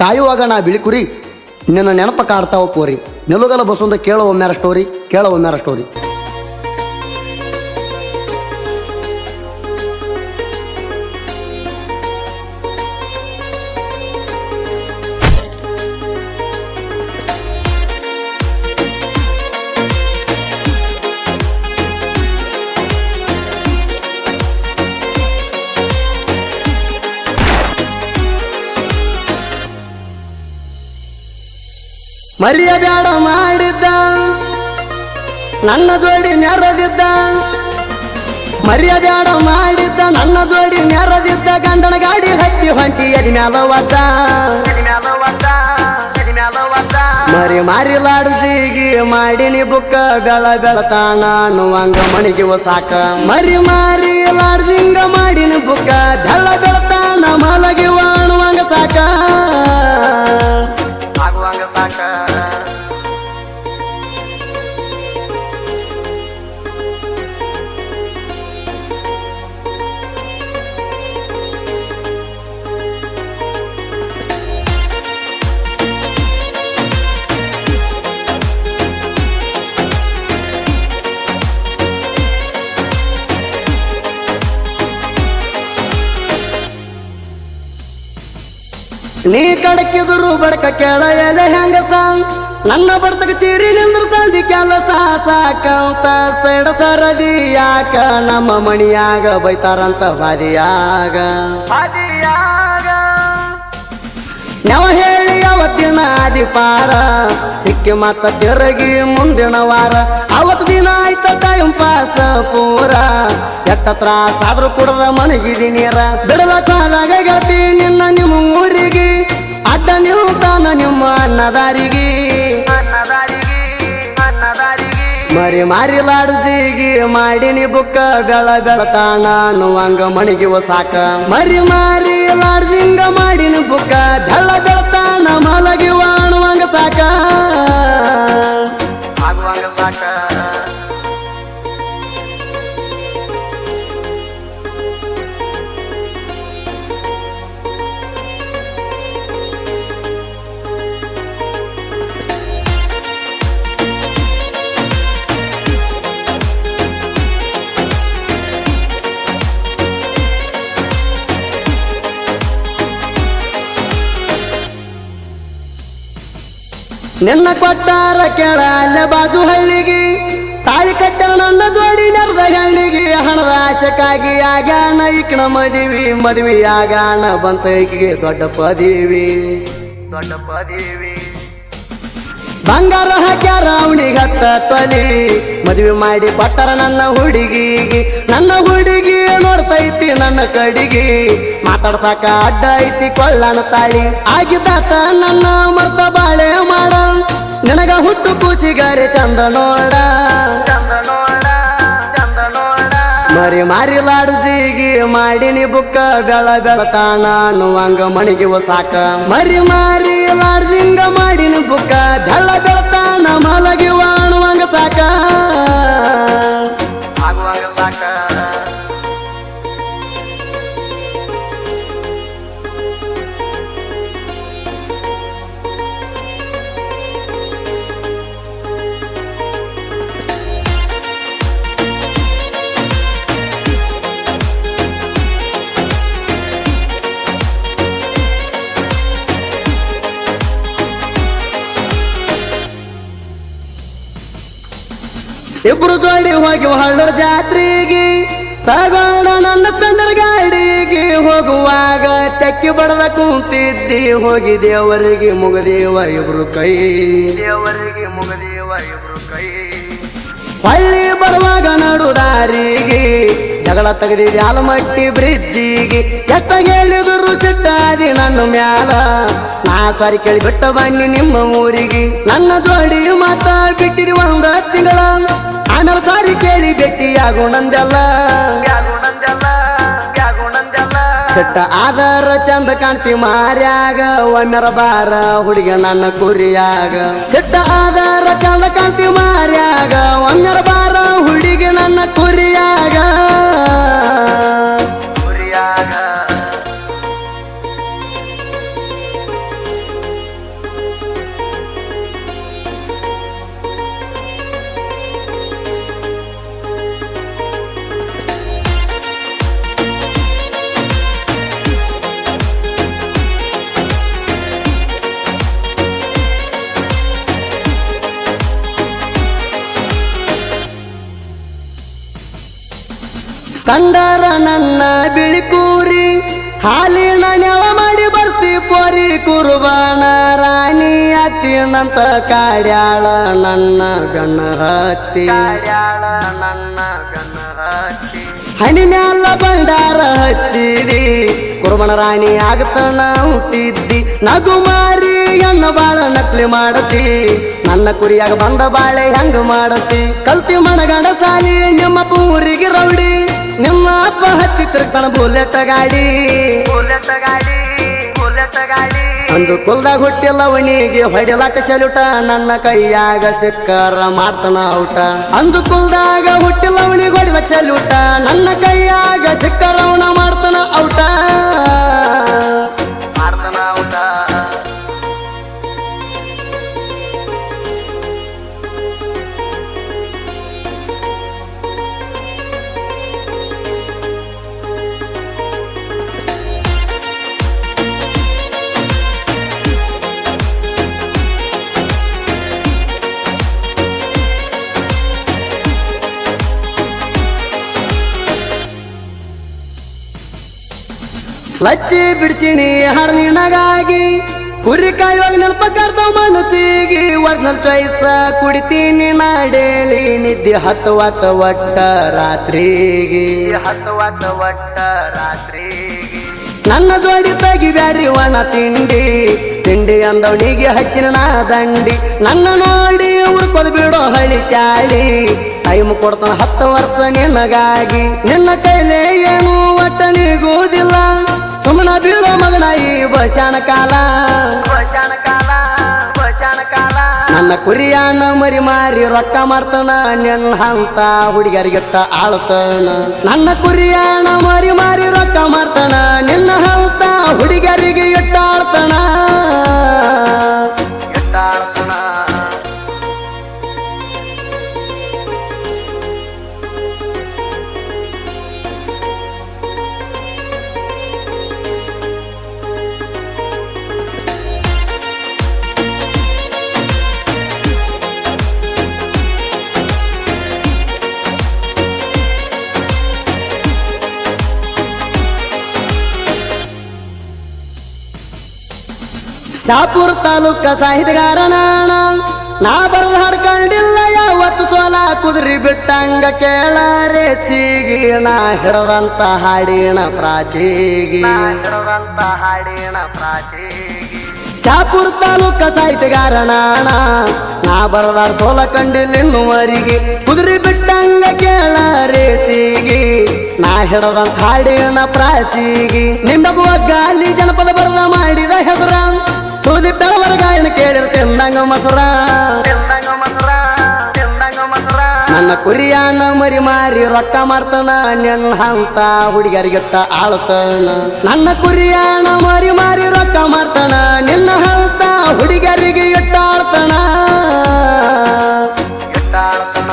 ಕಾಯುವಾಗ ನಾ ಬಿಳಿಕುರಿ, ನಿನ್ನ ನೆನಪ ಕಾಡ್ತಾವ ಕೋರಿ ನಿಲುಗಲ ಬಸವಂತ ಕೇಳೋ ಒಮ್ಮೆರ ಸ್ಟೋರಿ ಕೇಳೋ ಒಮ್ಮೆರ ಸ್ಟೋರಿ ಮರಿಯ ಬ್ಯಾಡ ಮಾಡಿದ್ದ. ನನ್ನ ಜೋಡಿ ನೆರದಿದ್ದ ಮರಿಯ ಬ್ಯಾಡ ಮಾಡಿದ್ದ. ನನ್ನ ಜೋಡಿ ನೆರದಿದ್ದ ಗಂಡನ ಗಾಡಿ ಹತ್ತಿ ಹೊಂಟಿ ಎದಿ ಮ್ಯಾಲ ಒದ್ದ ಮರಿ ಮಾರಿ ಜೀಗಿ ಮಾಡಿನಿ ಬುಕ್ಕ ಬೆಳ ಅನು ಅಂಗ ಮಣಿಗೆ ಸಾಕ. ಮರಿ ಮಾರಿ ಲಾಡ್ಜಿಂಗ ಮಾಡಿನ ಬುಕ್ಕ ಬೆಳ ಬೆಳತಾನ ಮಲಗಿ ವಾಣುವಂಗ ಸಾಕ. sacana. ನೀ ಕಡಕಿದ್ರು ಬಡಕ ಕೆಳ ಎಲೆ ಹೆಂಗಸ? ನನ್ನ ಬರ್ತಕ ಚೀರಿ ನಿಂದ್ರ ಸಾಧಿ ಕೆಲಸ ಸಾಕಂತ ಸೆಡ ಸರದಿ ಯಾಕ ನಮ್ಮ ಮಣಿಯಾಗ ಬೈತಾರಂತ ಬಾದಿಯಾಗ? ನವ ಹೇಳಿ ಅವತ್ತಿನ ಆದಿಪಾರ ಸಿಕ್ಕಿ ಮತ್ತ ತಿರುಗಿ ಮುಂದಿನ ವಾರ. ಅವತ್ತು ದಿನ ಆಯ್ತ ಟೈಮ್ ಪಾಸ ಪೂರ. ಎಟ್ಟ ತ್ರಾಸ ಆದ್ರೂ ಕುಡದ ಮಣಗಿದಿ ನೀರ. ಬಿಡಲ ಕಾಲಾಗ ಗೆಳತಿ ನಿನ್ನ ನಿಮ್ಮ ಅಡ್ಡ ನಿಲ್ತಾನ ನಿಮ್ಮ ಅನ್ನದಾರಿಗೆ. ಮರಿ ಮಾರಿ ಲಾಡ್ಜಿಗಿ ಮಾಡಿನಿ ಬುಕ್ಕ ಗಳ ಬೆಳತಾನ ಅನ್ನುವಂಗ ಮಣಿಗಿವ ಸಾಕ. ಮರಿ ಮಾರಿ ಲಾಡ್ಜಿಂಗ ನಿನ್ನ ಕೊಟ್ಟಾರ ಕೇಳ ಅಲ್ಲ ಬಾಜು ಹಳ್ಳಿಗೆ. ತಾಳಿ ಕಟ್ಟಲ ನನ್ನ ಜೋಡಿ ನರ್ದ ಹಳ್ಳಿಗೆ. ಹಣದ ಆಶಕ್ಕಾಗಿ ಆಗ್ಯಾಣ ಈಕಣ ಮದಿವಿ, ಮದುವೆ ಆಗಾಣ ಬಂತ ಈಕಿಗೆ ದೊಡ್ಡ ಪದೀವಿ ದೊಡ್ಡ ಪದೀವಿ. ಬಂಗಾರ ಹಾಕ್ಯಾರ ಅವನಿಗೆ ಹತ್ತ ತೊಲಿ. ಮದುವೆ ಮಾಡಿ ಕೊಟ್ಟಾರ ನನ್ನ ಹುಡುಗಿಗೆ. ನನ್ನ ಹುಡುಗಿ ನೋಡ್ತೈತಿ ನನ್ನ ಕಡಿಗೆ. ಮಾತಾಡ್ಸಾಕ ಅಡ್ಡ ಐತಿ ಕೊಳ್ಳನ ತಾಳಿ. ಆಗಿದ್ದಾತ ನನ್ನ ಮರ್ತ ಬಾಳೆ ಮಾಡ. ನಿನಗ ಹುಟ್ಟು ಕೂಸಿಗಾರೆ ಚಂದ ನೋಡ. ಮರಿ ಮಾರಿ ಲಾಡ್ಜಿಗಿ ಮಾಡಿನಿ ಬುಕ್ಕ ಬೆಳ ಬೆಳತಾಣ ನುವಂಗ ಮಣಿಗೆ ಸಾಕ. ಮರಿ ಮಾರಿ ಲಾಡ್ಜಿಂಗ ಮಾಡಿನ ಬುಕ್ಕ ಬೆಳ ಬೆಳತಾಣ ಮಲಗಿ ವಾಣುವಂಗ ಸಾಕ. ಇಬ್ರು ಜೋಡಿ ಹೋಗಿ ಹಳ್ಳರ ಜಾತ್ರೆಗೆ. ತಗೊಂಡ ನನ್ನ ಸ್ಪೆಂದರ್ ಗಾಡಿಗೆ ಹೋಗುವಾಗ ತೆಕ್ಕಿ ಬಡದ ಕುಂತಿದ್ದಿ. ಹೋಗಿ ದೇವರಿಗೆ ಮುಗದೇವ ಇಬ್ರು ಕೈ. ದೇವರಿಗೆ ಮುಗದೇವ ಇಬ್ರು ಕೈ. ಹಳ್ಳಿ ಬರುವಾಗ ನಡು ದಾರಿಗೆ. ಜಗಳ ತೆಗೆದಿದೆ ಆಲಮಟ್ಟಿ ಬ್ರಿಜ್ಜಿಗೆ. ಎಷ್ಟ ಹೇಳಿದ್ರು ಸಿಟ್ಟಾದಿ ನನ್ನ ಮ್ಯಾಲ. ನಾ ಸಾರಿ ಕೇಳಿ ಬಿಟ್ಟ ಬನ್ನಿ ನಿಮ್ಮ ಊರಿಗೆ. ನನ್ನ ಜೋಡಿ ಮಾತ ಬಿಟ್ಟಿದಿ ಒಂದ ತಿಂಗಳ. ಆಮೇಲೆ ಸಾರಿ ಕೇಳಿ ಭೇಟಿಯಾಗೋ ನಂದೆಲ್ಲ ಚಟ್ಟ ಆಧಾರ ಚಂದ ಕಾಣ್ತಿ ಮಾರ್ಯಾಗ, ಒಮ್ಮೆರ ಬಾರ ಹುಡುಗ ನನ್ನ ಕುರಿಯಾಗ ಚಟ್ಟ ಆಧಾರ ಚಂದ ಕಾಣ್ತಿ ಮಾರ್ಯಾಗ, ಒಮ್ಮೆರ ಬಾರ ಹುಡುಗಿ ನನ್ನ ಕುರಿಯಾಗ ಕುರಿಯಾಗ ಕಂಡರ ನನ್ನ ಬಿಳಿಕೂರಿ ಹಾಲಿನ ನೆವ ಮಾಡಿ ಬರ್ತಿ ಪೋರಿ ಕುರುಬಾನ ರಾಣಿ ಅತ್ತಿನಂತ ಕಾಡ್ಯಾಳ ನನ್ನ ಗಣ್ಣ ಹತ್ತಿ ನನ್ನ ಗಣ್ಣ ಹತ್ತಿ ಮ್ಯಾಲ ಬಂಡಾರ ಹಚ್ಚಿದಿ ಕುರುಬನ ರಾಣಿ ಆಗತನ ಹುಟ್ಟಿದ್ದಿ. ನಗು ಮಾರಿ ಹೆಣ್ಣು ಬಾಳ ನಕ್ಲಿ ಮಾಡತಿ ನನ್ನ ಕುರಿಯಾಗ ಬಂದ ಬಾಳೆ ಹೆಂಗ ಮಾಡತಿ. ಕಲ್ತಿ ಮನಗಂಡ ಸಾಲಿ ನಿಮ್ಮ ಪೂರಿಗೆ ರೌಡಿ. ನಿಮ್ಮ ಅಪ್ಪ ಹತ್ತಿ ತಿರುಗ್ತಾನ ಬುಲೆಟ್ ಗಾಡಿ. ಬುಲೆಟ್ ಗಾಡಿ ಬುಲೆಟ್ ಗಾಡಿ. ಅಂದು ಕುಲ್ದಾಗ ಹುಟ್ಟಿಲ್ಲ ಅವನಿಗೆ ಹೊಡಿಲಾಕ ಸೆಲ್ಯೂಟ ನನ್ನ ಕೈಯಾಗ ಸಿಕ್ಕರ ಮಾಡ್ತಾನ ಔಟ ಅಂದು ಕುಲ್ದಾಗ ಹುಟ್ಟಿಲ್ಲ ಅವನಿಗೆ ಹೊಡಿಲಕ ಸೆಲ್ಯೂಟ ನನ್ನ ಕೈಯಾಗ ಸಿಕ್ಕರ ಅವನ ಮಾಡ್ತಾನ ಔಟ ಲಚ್ಚಿ ಬಿಡಿಸಿಣಿ ಹಾಡು ನಿನಗಾಗಿ. ಕುರಿ ಕಾಯುವಾಗ ನೆನಪ ಕರ್ತಾವ ಮನಸ್ಸಿಗೆ. ಒರ್ನಲ್ ಚಾಯ್ಸ ಕುಡಿತೀನಿ ನಾಡೇಲಿ. ನಿದ್ದೆ ಹತ್ತುವತ್ತ ಒಟ್ಟ ರಾತ್ರಿಗೆ ಹತ್ತುವತ್ತ ಒಟ್ಟ ರಾತ್ರಿಗೆ. ನನ್ನ ಜೋಡಿ ತೆಗಿಬ್ಯಾಡ್ರಿ ಒಣ ತಿಂಡಿ. ತಿಂಡಿ ಅಂದವನಿಗೆ ಹಚ್ಚಿನ ನಾ ದಂಡಿ. ನನ್ನ ನೋಡಿ ಉರ್ಕೊದ್ ಬಿಡೋ ಹಳಿ ಚಾಳಿ. ಟೈಮ್ ಕೊಡ್ತಾನ ಹತ್ತು ವರ್ಷ ನಿನಗಾಗಿ. ನಿನ್ನ ಕೈಲೇ ಏನು ಒಟ್ಟ ನೀಗುವುದಿಲ್ಲ. ಸುಮ್ಮನ ಬೀಳೋ ಮಗನ ಈ ಬಶಾನ ಕಾಲ. ನನ್ನ ಕುರಿಯಾನ ಮರಿ ಮಾರಿ ರೊಕ್ಕ ಮಾಡ್ತಾನ ನಿನ್ನ ಹಂತ ಹುಡುಗರಿಗಿಟ್ಟ ಆಳ್ತಾನ. ನನ್ನ ಕುರಿಯಾನ ಮರಿ ಮಾರಿ ರೊಕ್ಕ ಮಾಡ್ತಾನ ನಿನ್ನ ಹಂತ ಹುಡುಗರಿಗೆ ಇಟ್ಟ ಆಳ್ತಾನ. ಶಾಪುರ್ ತಾಲೂಕ ಸಾಹಿತ್ಯಗಾರ ನಾಣ ನಾ ಬರದ ಹಾಡ್ಕೊಂಡಿಲ್ಲ ಯಾವತ್ತು ಸೋಲ ಕುದುರಿ ಬಿಟ್ಟಂಗ ಕೇಳಾರೆ. ಸಿಗಿ ನಾ ಹಿಡದಂತ ಹಾಡಿನ ಪ್ರಾಚೀಗಿ. ಹಿಡದಂತ ಹಾಡಿನ ಪ್ರಾಚೀಗಿ ಶಾಪುರ್ ತಾಲೂಕ ಸಾಹಿತ್ಯಗಾರ ನಾ ಬರದಾರ ಸೋಲ ಕಂಡಿಲ್ಲ, ಇನ್ನುವರಿಗೆ ಕುದುರಿ ಬಿಟ್ಟಂಗ ಕೇಳಾರೆ. ಸಿಗಿ, ನಾ ಹಿಡದಂತ ಹಾಡಿನ ಪ್ರಾಸಿಗಿ ನಿಮ್ಮ ಗಾಲಿ ಜನಪದ ಬರದ ಮಾಡಿದ ಹೆಸರ. ಸುದೀಪ್ ಬೆಳವರ ಗಾಯನ ಕೇಳಿರ ತಿಂದಂಗ ನನ್ನ ಕುರಿಯಾನ ಮರಿ ಮಾರಿ ರೊಕ್ಕ ಮಾಡ್ತಾನ ನಿನ್ನ ಹಂತ ಹುಡುಗರಿಗಿಟ್ಟ ಆಳ್ತಾನ. ನನ್ನ ಕುರಿಯಾನ ಮರಿ ಮಾರಿ ರೊಕ್ಕ ಮಾಡ್ತಾನ ನಿನ್ನ ಹಂತ ಹುಡುಗರಿಗೆ ಇಟ್ಟ ಆಳ್ತಾನ ಇಟ್ಟ ಆಳ್ತಾನ